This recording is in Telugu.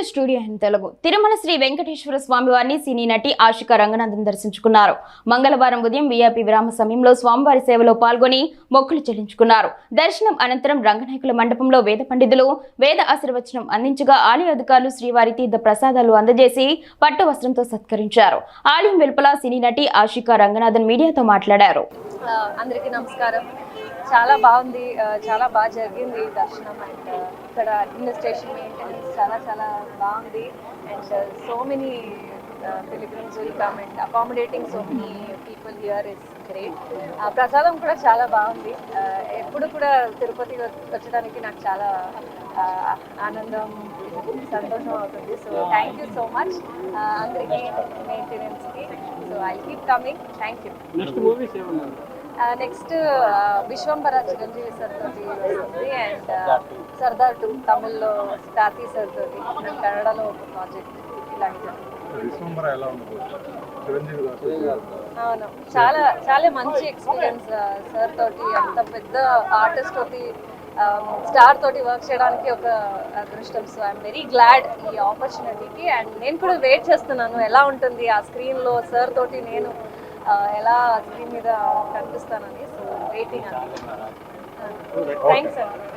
News studio in Telugu. Tirumala Sri Venkateswara Swamy వారిని సినీ నటి ఆశిక రంగనాథన్ దర్శించుకున్నారు. మంగళవారం ఉదయం వీఐపీ విరామ సమయంలో స్వామివారి సేవలో పాల్గొని మొక్కులు చెల్లించుకున్నారు. దర్శనం అనంతరం రంగనాయకుల మండపంలో వేద పండితులు వేద ఆశీర్వచనం అందించగా ఆలయ అధికారులు శ్రీవారి తీర్థ ప్రసాదాలు అందజేసి పట్టు వస్త్రంతో సత్కరించారు. ఆలయం వెలుపల సినీ నటి ఆశిక రంగనాథన్ మీడియాతో మాట్లాడారు. అందరికీ నమస్కారం. చాలా బాగుంది చాలా బాగా జరిగింది దర్శనం. అండ్ ఇక్కడ అడ్మినిస్ట్రేషన్ మెయింటెనెన్స్ చాలా చాలా బాగుంది. And so many pilgrims will come and accommodating so many people here is great prasadam కూడా చాలా బాగుంది. ఎప్పుడు కూడా తిరుపతి వచ్చడానికి నాకు చాలా ఆనందం సంతోషం అవుతుంది. So thank you so much అందరికీ మెయింటెనెన్స్కి so I keep coming thank you next movies ఏమన్నా నెక్స్ట్ విశ్వంబర చిరంజీవి సార్ తోటి వస్తుంది అండ్ సర్దార్ టూ తమిళ్ళో కార్తీ సార్ తోటి కన్నడలో ఒక ప్రాజెక్ట్ అవును. చాలా చాలా మంచి ఎక్స్పీరియన్స్ సార్ తోటి అంత పెద్ద ఆర్టిస్ట్ తోటి స్టార్ తోటి వర్క్ చేయడానికి ఒక అదృష్టం. సో ఐఎమ్ వెరీ గ్లాడ్ ఈ ఆపర్చునిటీకి అండ్ నేను కూడా వెయిట్ చేస్తున్నాను. ఎలా ఉంటుంది ఆ స్క్రీన్లో సార్ తోటి నేను ఎలా స్క్రీన్ మీద కనిపిస్తానని సో వెయిటింగ్ థ్యాంక్స్ అండి